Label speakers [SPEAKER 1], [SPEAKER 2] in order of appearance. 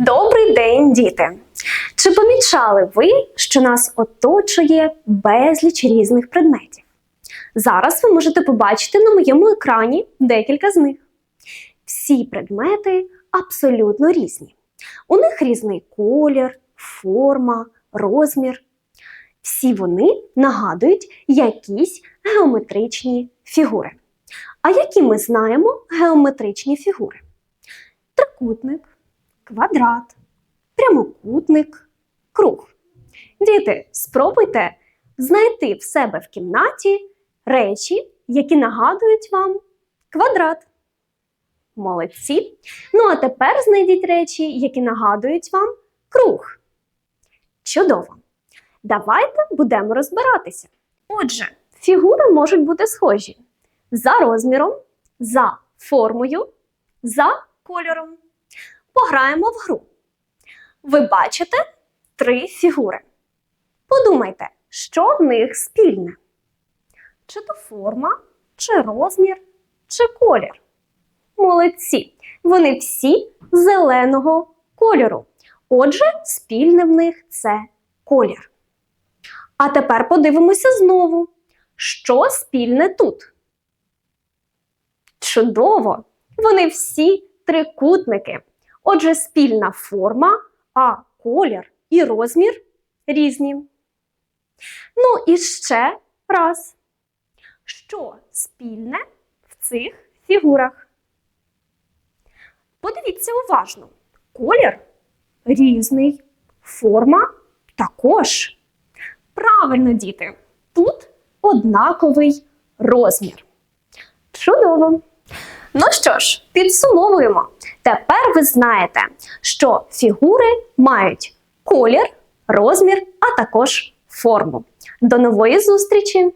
[SPEAKER 1] Добрий день, діти! Чи помічали ви, що нас оточує безліч різних предметів? Зараз ви можете побачити на моєму екрані декілька з них. Всі предмети абсолютно різні. У них різний колір, форма, розмір. Всі вони нагадують якісь геометричні фігури. А які ми знаємо геометричні фігури? Трикутник, квадрат, прямокутник, круг. Діти, спробуйте знайти в себе в кімнаті речі, які нагадують вам квадрат. Молодці. Ну а тепер знайдіть речі, які нагадують вам круг. Чудово! Давайте будемо розбиратися. Отже, фігури можуть бути схожі за розміром, за формою, за кольором. Пограємо в гру. Ви бачите три фігури. Подумайте, що в них спільне? Чи то форма, чи розмір, чи колір? Молодці! Вони всі зеленого кольору. Отже, спільне в них це колір. А тепер подивимося знову, що спільне тут. Чудово! Вони всі трикутники. Отже, спільна форма, а колір і розмір різні. Ну і ще раз. Що спільне в цих фігурах? Подивіться уважно. Колір різний, форма також. Правильно, діти, тут однаковий розмір. Чудово! Ну що ж, підсумовуємо. Тепер ви знаєте, що фігури мають колір, розмір, а також форму. До нової зустрічі!